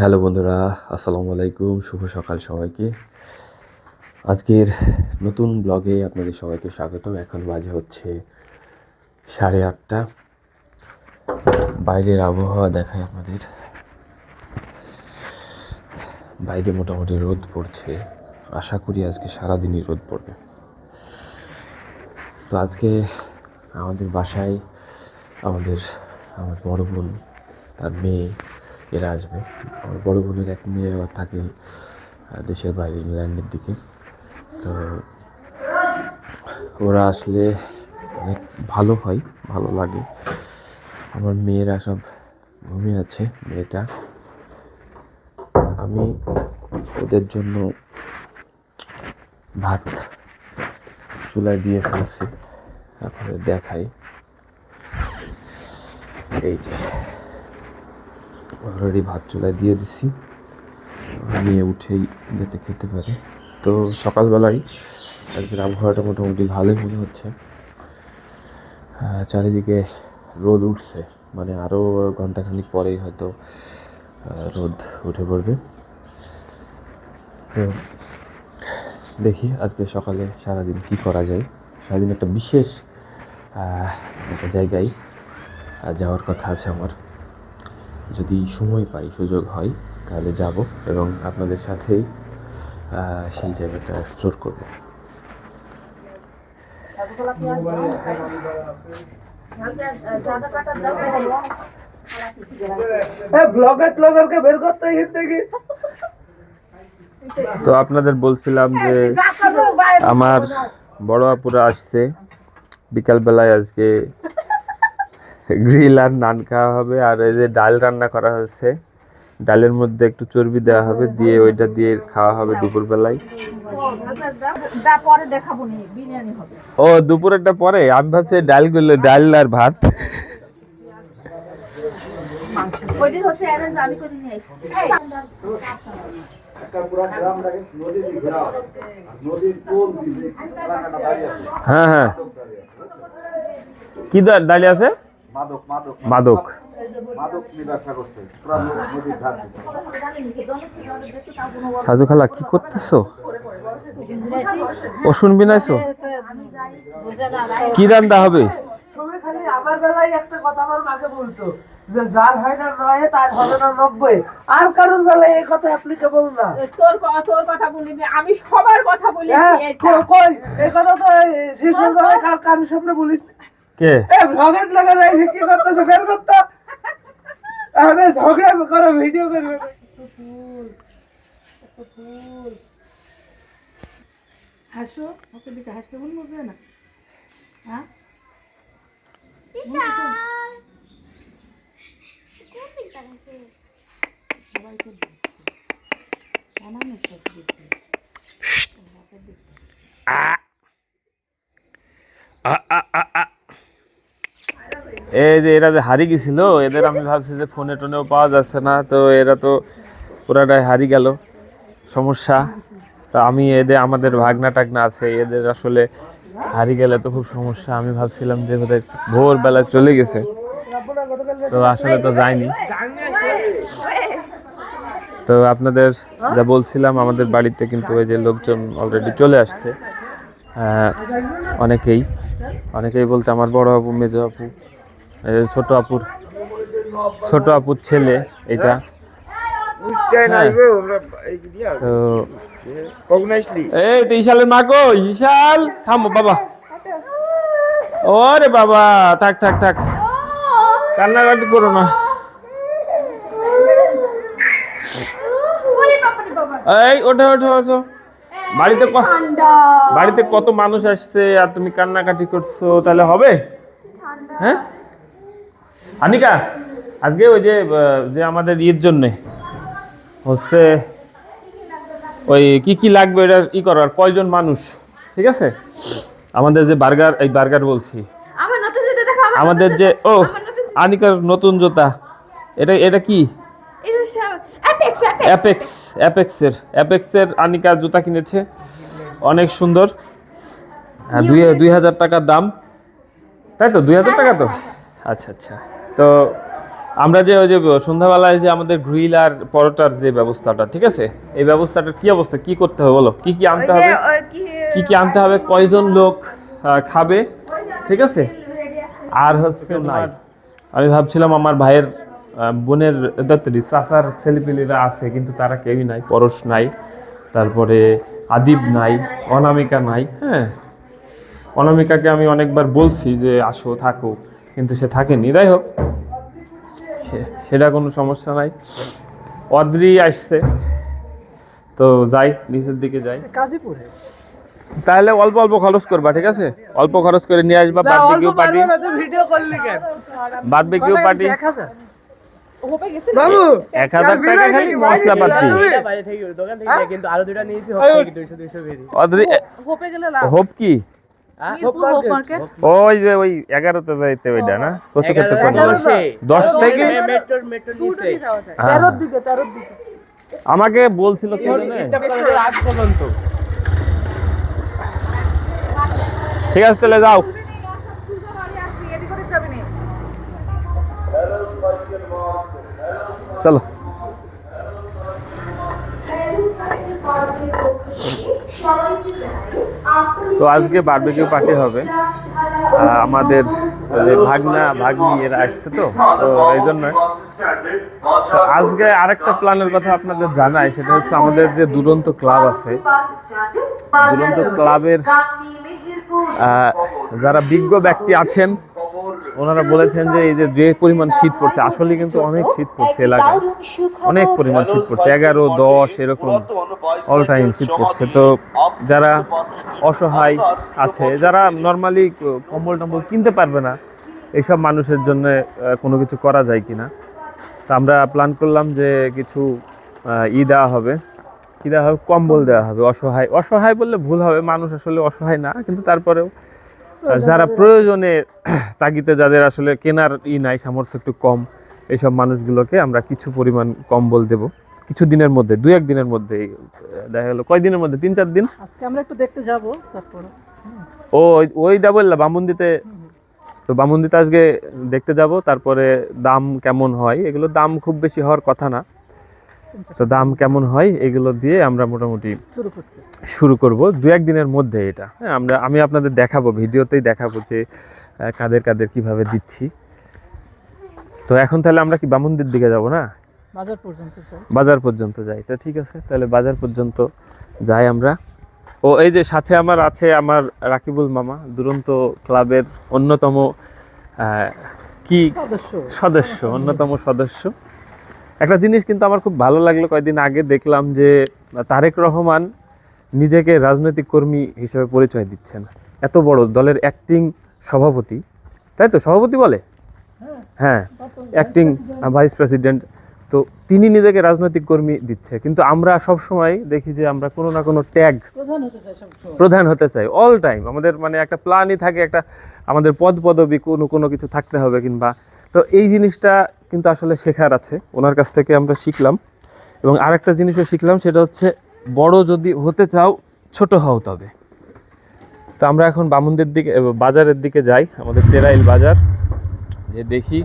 Hello বন্ধুরা, আসসালামু আলাইকুম, শুভ সকাল সবাইকে। আজকের নতুন ব্লগে আপনাদের সবাইকে স্বাগত এখন বাজে হচ্ছে সাড়ে আটটা। বাইরের আবহাওয়া দেখায় আপনাদের। বাইরে মোটামুটি রোদ পড়ছে। আশা করি আজকে সারাদিনই রোদ পড়বে। তো আজকে আমাদের বাসায় আমাদের, আমার বড় বোন, তার মেয়ে এরা আসবে। আমার বড় বোনের এক মেয়ে আবার থাকে দেশের বাইরে, ইংল্যান্ডের দিকে। তো ওরা আসলে অনেক ভালো হয়, ভালো লাগে। আমার মেয়েরা সব ঘুমিয়ে আছে, মেয়েটা। আমি ওদের জন্য ভাত চুলায় দিয়ে ফেলছি, আপনাদের দেখাই। এই যে। অলরেডি ভাত চুলায় দিয়ে দিছি। নিয়ে উঠেই যাতে খেতে পারে। তো সকালবেলায় আজকের আবহাওয়াটা মোটামুটি ভালোই মনে হচ্ছে। চারিদিকে রোদ উঠছে। মানে আরও ঘন্টাখানিক পরেই হয়তো রোদ উঠে পড়বে। তো দেখি আজকে সকালে সারাদিন কি করা যায়। সারাদিন একটা বিশেষ একটা জায়গায় যাওয়ার কথা আছে আমার। যদি সময় পাই সুযোগ হয় তাহলে যাব এবং আপনাদের সাথেই সেই জায়গাটা এক্সপ্লোর করব। ব্লগার ট্লগারকে বের করতে তো আপনাদের বলছিলাম যে আমার বড় আপুরা আসছে। বিকালবেলায় আজকে গ্রিল আর নান খাওয়া হবে আর এই যে ডাল রান্না করা হয়েছে ডালের মধ্যে একটু চর্বি দেওয়া হবে দিয়ে ওইটা দিয়ে খাওয়া হবে দুপুরবেলায়। পরে দেখাবো নি বিরিয়ানি হবে। ও দুপুরেরটা পরে? আমি ভাবছি ডালগুলো ডাল আর ভাত। হ্যাঁ হ্যাঁ। কি দা- ডালি আছে? মাদক। সাজু খালা কি করতেছো? ও শুনবি নাইছো কি রান্না হবে? আমার বেলায় একটা কথা আমার মাকে বলতো যে যার হয় না নয় তার হবে না নব্বই। আর কারোর বেলায় এই কথা অ্যাপ্লিকেবল না। তোর ক- তোর কথা বলিনি আমি সবার কথা বলি হ্যাঁ, কই- কই? এই কথা তো শিশুর বেলায় কার কার সামনে বলিস? কে? এ ব্লগের লাগা যায় কি করতেছে? বের করতে আরে ঝগড়া করে ভিডিও করবে। হাসো ওকে দিকে হাসতে মন মজা না। হ্যাঁ? দিচ্ছে আমার সব দিচ্ছে এই যে এরা যে হারিয়ে গেছিল, এদের আমি ভাবছি যে ফোনে টোনেও পাওয়া যাচ্ছে না, তো এরা তো পুরাটাই হারিয়ে গেল। সমস্যা। তো আমি এদের, আমাদের ভাগনা টাগনা আছে, এদের আসলে হারিয়ে গেলে তো খুব সমস্যা। আমি ভাবছিলাম যে বোধহয় ভোরবেলায় চলে গেছে। তো আসলে তো যায়নি তো আপনাদের যা বলছিলাম, আমাদের বাড়িতে কিন্তু ওই যে লোকজন অলরেডি চলে আসছে। অনেকেই অনেকেই বলতে আমার বড় আপু মেজো আপু ছোট আপুর ছোট আপুর ছেলে এটা। হ্যাঁ। তো ইশালের মা ইশাল থামো বাবা। ওরে বাবা থাক থাক থাক। কান্নাকাটি করো না। এই ওঠো ওঠো ওঠো। বাড়িতে বাড়িতে কত মানুষ আসছে আর তুমি কান্নাকাটি করছ তাহলে হবে? হ্যাঁ? আনিকা আজকে ওই যে যে আমাদের ইয়ের জন্যে হচ্ছে ওই কি কি লাগবে এটা ই করো আর কয়জন মানুষ ঠিক আছে? আমাদের যে বার্গার এই বার্গার বলছি। আমাদের যে ও আনিকার নতুন জুতা। এটা এটা কি? অ্যাপেক্স অ্যাপেক্স অ্যাপেক্স অ্যাপেক্সের অ্যাপেক্সের আনিকা জুতা কিনেছে। অনেক সুন্দর। হ্যাঁ দুই দুই হাজার টাকার দাম। তাই তো? দুই হাজার টাকা তো? আচ্ছা আচ্ছা। তো আমরা যে ওই যে সন্ধ্যাবেলায় যে আমাদের গ্রিল আর পরোটার যে ব্যবস্থাটা ঠিক আছে? এই ব্যবস্থাটার কি অবস্থা? কি করতে হবে বলো? কি কি আনতে হবে? কি কি আনতে হবে? কয়জন লোক খাবে? ঠিক আছে? আর হচ্ছে নাই। আমি ভাবছিলাম আমার ভাইয়ের বোনের দত্তরি চাচার ছেলেপিলেরা আছে কিন্তু তারা কেউই নাই পরশ নাই তারপরে আদিব নাই অনামিকা নাই হ্যাঁ? অনামিকাকে আমি অনেকবার বলছি যে আসো থাকো কিন্তু সে থাকেনি। যাই হোক সেটা কোনো সমস্যা নাই। অদ্রি আসছে। তো যাই নিচের দিকে যাই। কাজীপুরে তাহলে অল্প অল্প খরচ করবা ঠিক আছে? অল্প খরচ করে নিয়ে আসবা বারবিকিউ পার্টি। ভিডিও করলি কেন? বারবিকিউ কত পার্টি। টাকা খালি মশলা পাতি। দোকান থেকে কিন্তু আরও দুটা নিয়েছি হোপে কি? ওই যে ওই এগারোতে যাইতে ওইটা না? দশ থেকে হ্যাঁ, তেরোর দিকে তেরোর দিকে। আমাকে বলছিল কি ঠিক আছে তাহলে যাও। চলো। তো আজকে বারবিকিউ পার্টি হবে। আমাদের যে ভাগনা, ভাগ্নি এরা আসছে তো তো এই জন্য তো আজকে আরেকটা প্ল্যানের কথা আপনাদের জানাই, সেটা হচ্ছে আমাদের যে দুরন্ত ক্লাব আছে, দুরন্ত ক্লাবের যারা বিজ্ঞ ব্যক্তি আছেন ওনারা বলেছেন যে এই যে যে পরিমাণ শীত পড়ছে, আসলে কিন্তু অনেক শীত পড়ছে এলাকায়। অনেক পরিমাণ শীত পড়ছে, এগারো, দশ, এরকম অল টাইম শীত পড়ছে। তো যারা অসহায় আছে, যারা নর্মালি কম্বল টম্বল কিনতে পারবে না, এইসব মানুষের জন্য কোনো কিছু করা যায় কিনা। তো আমরা প্ল্যান করলাম যে কিছু ই দেওয়া হবে, কি দেওয়া হবে? কম্বল দেওয়া হবে, অসহায়। অসহায় বললে ভুল হবে, মানুষ আসলে অসহায় না, কিন্তু তারপরেও যারা প্রয়োজনে তাগিতে যাদের আসলে কেনার ই নাই সামর্থ্য একটু কম এইসব মানুষগুলোকে আমরা কিছু পরিমাণ কম্বল দেব। কিছু দিনের মধ্যে দুই এক দিনের মধ্যে দেখা গেলো কয় দিনের মধ্যে তিন চার দিন? আজকে আমরা একটু দেখতে যাব তারপর। ও ওই- ওইটা বললা বামুন্দিতে? তো বামুন্দিতে আজকে দেখতে যাব তারপরে দাম কেমন হয়? এগুলো দাম খুব বেশি হওয়ার কথা না। তো দাম কেমন হয় এগুলো দিয়ে আমরা মোটামুটি শুরু করব। দু এক দিনের মধ্যে এটা। হ্যাঁ আমরা আমি আপনাদের দেখাবো ভিডিওতেই দেখাবো যে কাদের কাদের কীভাবে দিচ্ছি। তো এখন তাহলে আমরা কি বামুনদের দিকে যাব না? বাজার পর্যন্ত যাই। বাজার পর্যন্ত যাই। তো ঠিক আছে তাহলে বাজার পর্যন্ত যাই আমরা। ও এই যে সাথে আমার আছে আমার রাকিবুল মামা দুরন্ত ক্লাবের অন্যতম কি? সদস্য অন্যতম সদস্য। একটা জিনিস কিন্তু আমার খুব ভালো লাগল কয়েকদিন আগে দেখলাম যে তারেক রহমান নিজেকে রাজনৈতিক কর্মী হিসেবে পরিচয় দিচ্ছেন। এত বড় দলের অ্যাক্টিং সভাপতি। তাই তো? সভাপতি বলে? হ্যাঁ অ্যাক্টিং ভাইস প্রেসিডেন্ট তো তিনি নিজেকে রাজনৈতিক কর্মী দিচ্ছে। কিন্তু আমরা সব সময় দেখি যে আমরা কোনো না কোনো ট্যাগ প্রধান হতে চাই সব প্রধান হতে চাই অল টাইম আমাদের মানে একটা প্ল্যানই থাকে একটা আমাদের পদ পদবি কোনো কোনো কিছু থাকতে হবে কিংবা তো এই জিনিসটা কিন্তু আসলে শেখার আছে। ওনার কাছ থেকে আমরা শিখলাম। এবং আরেকটা জিনিসও শিখলাম, সেটা হচ্ছে বড় যদি হতে চাও, ছোট হও তবে। তো আমরা এখন বামুনদের দিকে বাজারের দিকে যাই। আমাদের তেরাইল বাজার। যে দেখি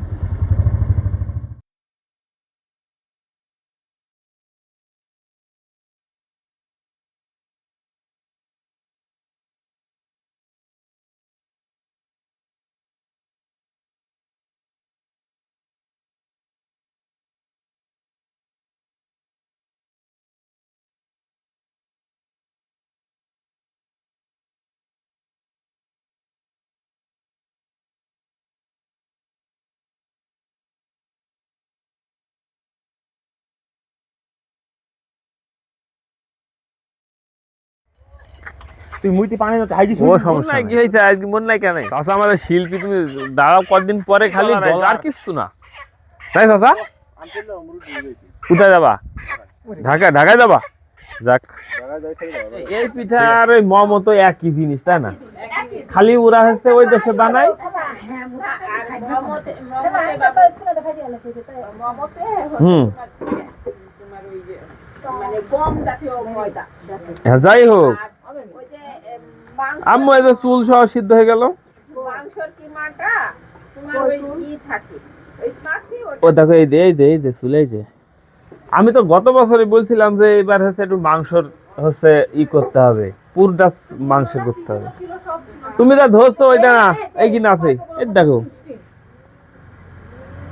তুই মুইতে পানি না হাইজি ও সমস্যা কি হয়েছে আজকে মন নাই কেন? চাষা আমাদের শিল্পী তুমি দাঁড়াও কদিন পরে খালি আর কিছু না। তাই চাষা কোথায় যাবা? ঢাকা ঢাকায় যাবা? যাক। এই পিঠা আর ওই মম তো একই জিনিস তাই না? খালি ওরা হচ্ছে ওই দেশে বানায়। হুম। মানে হ্যাঁ, যাই হোক। আম্মু এই যে চুল সহ সিদ্ধ হয়ে গেল। মাংসর কিমাটা তোমার ওই ই থাকে। ও দেখো এই দে এই দে এই দে চলেছে আমি তো গত বছরই বলছিলাম যে এবার হচ্ছে একটু মাংসর হচ্ছে ই করতে হবে পুরটা মাংস করতে হবে। তুমি যা ধরছো ওইটা না এই কি না আছে এই দেখো।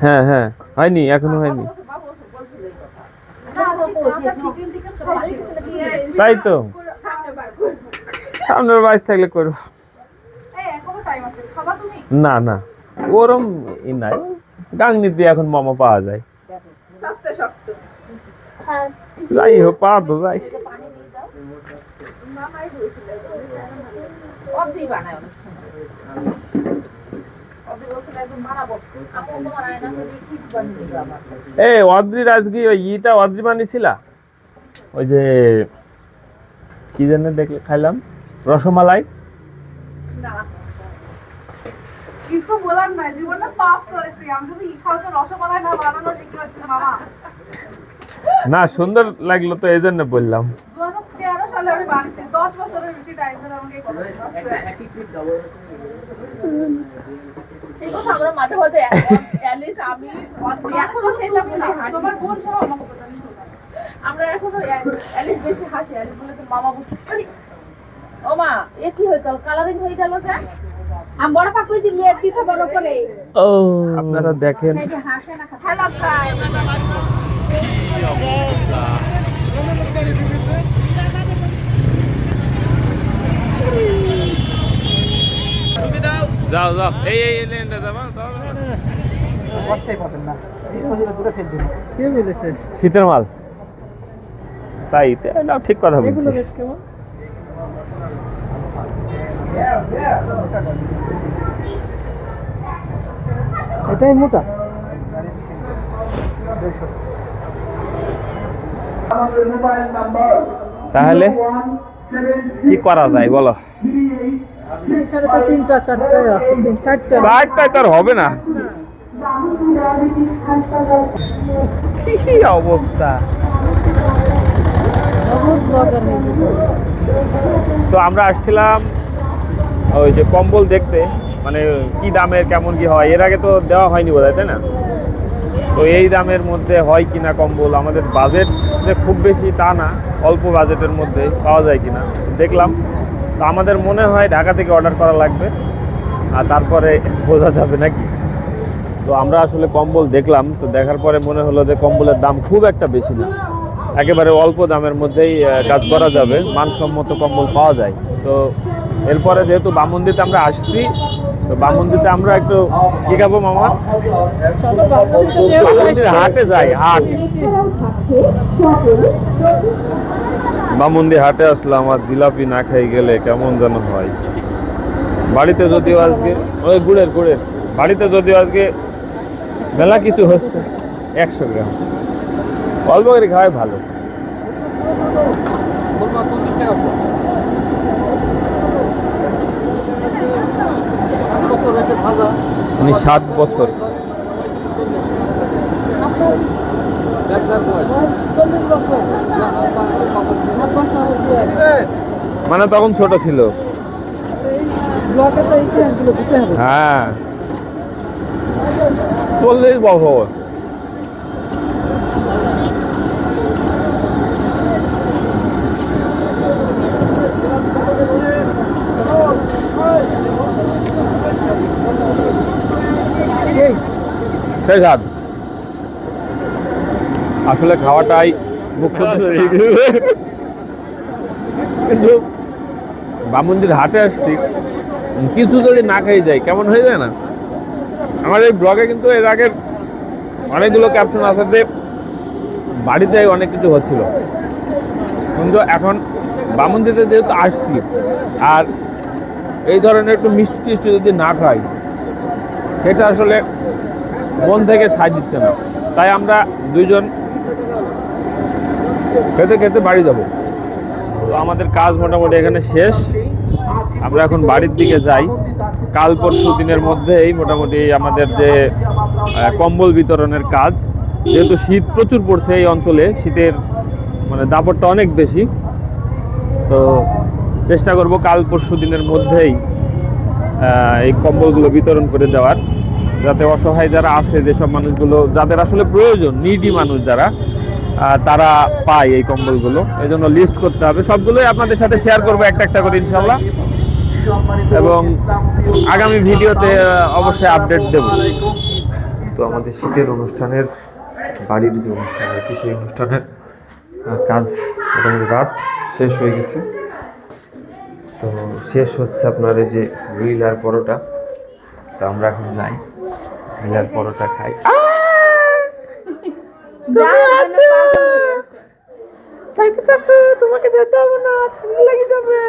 হ্যাঁ হ্যাঁ হয়নি এখনও হয়নি। তাই বলছিল আপনার বাইশ থাকলে করো এই এখনও টাইম আছে। খাবা তুমি? না না। ওরম ই নাই। গাংনিতে এখন মামা পাওয়া যায়। যাই হোক তো যাই দিয়ে বলছিল অদ্রি আজকে ওই ইটা অদ্রি বানিয়েছিলা? ওই যে কি যেন দেখলে খাইলাম। রসমালাই। না। কিছু বলার নাই জীবনটা পাপ করেছি। আমি যদি ইশালকে রসমালাই না বানানো শিখে আসছি মামা। না সুন্দর লাগল তো এই জন্য বললাম। দু হাজার তেরো সালে আমি বানিয়েছি দশ বছরের বেশি টাইম ধরে আমাকে এই কথা শিখাচ্ছে। সেই কথা আমরা মাঝে মাঝে অ্যালিস আমি এখনও খেতাম না তোমার বোন সহ আমাকে কথা আমি শোনাই। আমরা এখনও অ্যালিস বেশি হাসি অ্যালিস বলে তো মামা বুঝতে ও মা এ কি গেল কালারিং গেল যে। আমি বড় পাক করেছি লেট দিতে বড় করে। ও। আপনারা দেখেন। হ্যালো গাইস যাও যাও। এই লেনটা যাবা যাও। কষ্টই পাবেন না। শীতের মাল। তাই ঠিক কথা বলছি এটাই মোটা। তাহলে কি করা যায় বলো? হবে না। কি অবস্থা? তো আমরা আসছিলাম ওই যে কম্বল দেখতে মানে কি দামের, কেমন কি হয়। এর আগে তো দেওয়া হয়নি বোধ তাই না? তো এই দামের মধ্যে হয় কিনা কম্বল? আমাদের বাজেট যে খুব বেশি তা না, অল্প বাজেটের মধ্যে পাওয়া যায় কি কিনা। দেখলাম। তো আমাদের মনে হয় ঢাকা থেকে অর্ডার করা লাগবে। আর তারপরে বোঝা যাবে নাকি। তো আমরা আসলে কম্বল দেখলাম। তো দেখার পরে মনে হলো যে কম্বলের দাম খুব একটা বেশি না। একেবারে অল্প দামের মধ্যেই কাজ করা যাবে। মানসম্মত কম্বল পাওয়া যায়। তো এরপরে যেহেতু বামন্দিতে আমরা আসছি, তো বামন্দিতে আমরা একটু কি খাব মামা? হাটে যাই, হাট। বামন্দি হাটে আসলাম, আর জিলাপি না খাই গেলে কেমন যেন হয়। বাড়িতে যদিও আজকে, ওই গুড়ের গুড়ের। বাড়িতে যদিও আজকে মেলা কিছু হচ্ছে, একশো গ্রাম। অল্প করে খাওয়াই ভালো। উনি সাত বছর। মানে তখন ছোট ছিল। হ্যাঁ। চল্লিশ বছর। সেই স্বাদ আসলে খাওয়াটাই মুখ্য কিন্তু বামুন্দির হাটে আসছি কিছু যদি না খাই যায় কেমন হয়ে যায় না? আমার এই ব্লগে কিন্তু এর আগে অনেকগুলো ক্যাপশন আছে যে বাড়িতে অনেক কিছু হচ্ছিল। কিন্তু এখন বামুন্দিতে যেহেতু আসছি আর এই ধরনের একটু মিষ্টি টিষ্টি যদি না খাই সেটা আসলে মন থেকে সাজ দিচ্ছে না। তাই আমরা দুইজন খেতে খেতে বাড়ি যাব। তো আমাদের কাজ মোটামুটি এখানে শেষ। আমরা এখন বাড়ির দিকে যাই। কাল পরশু দিনের মধ্যেই মোটামুটি আমাদের যে কম্বল বিতরণের কাজ, যেহেতু শীত প্রচুর পড়ছে এই অঞ্চলে, শীতের মানে দাপটটা অনেক বেশি। তো চেষ্টা করব কাল পরশু দিনের মধ্যেই এই কম্বলগুলো বিতরণ করে দেওয়ার। যাতে অসহায় যারা আছে, যেসব মানুষগুলো, যাদের আসলে প্রয়োজন নিডি মানুষ যারা তারা পায় এই কম্বলগুলো। এই জন্য লিস্ট করতে হবে। সবগুলোই আপনাদের সাথে শেয়ার করব একটা একটা করে ইনশাল্লাহ এবং আগামী ভিডিওতে অবশ্যই আপডেট দেব। তো আমাদের শীতের অনুষ্ঠানের, বাড়ির যে অনুষ্ঠান আর কি, সেই অনুষ্ঠানের কাজ মোটামুটি রাত শেষ হয়ে গেছে। তো শেষ হচ্ছে আপনার এই যে গ্রিল আর পরোটা। তো আমরা এখন যাই। গ্রিল পরোটা খাই। তোমাকে যেতে হবে না ঠান্ডা লেগে যাবে।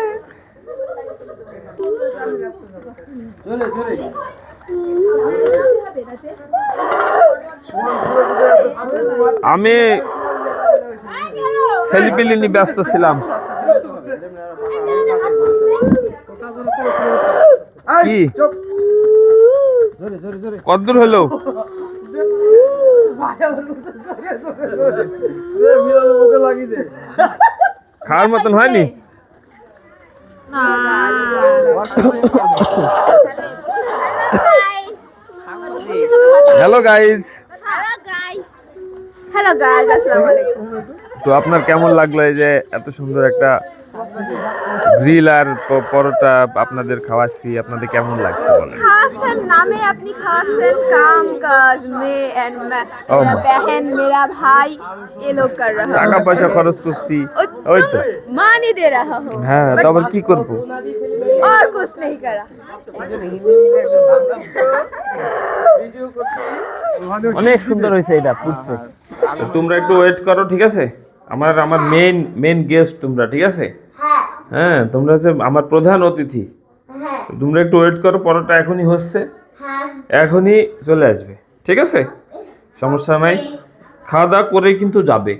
আমি ছেলিপিলি নিয়ে ব্যস্ত ছিলাম। কি? কতদূর হলো। খাওয়ার মতন হয়নি? হ্যালো গাইজ হ্যালো গাইস আসসালামু আলাইকুম তো আপনার কেমন লাগল এই যে এত সুন্দর একটা গ্রিল আর পরোটা আপনাদের খাওয়াচ্ছি আপনাদের কেমন লাগছে বলেন? খাসের নামে আপনি খাসের কাম কাজ মে এন্ড বহন মেরা ভাই এ লোক কর রহা টাকা পয়সা খরচ করছি ওই তো। মানি দে রাহা হ্যাঁ তবে কি করব? আর কুছ নেই করা। অনেক সুন্দর হয়েছে এটা ফুড তোমরা একটু ওয়েট করো ঠিক আছে? আমার আমার মেইন মেইন গেস্ট তোমরা ঠিক আছে? হ্যাঁ। তোমরা হচ্ছে আমার প্রধান অতিথি। তো তোমরা একটু ওয়েট করো পরোটা এখনই হচ্ছে। এখনই চলে আসবে ঠিক আছে? সমস্যা নাই। খাওয়া দাওয়া করে কিন্তু যাবে।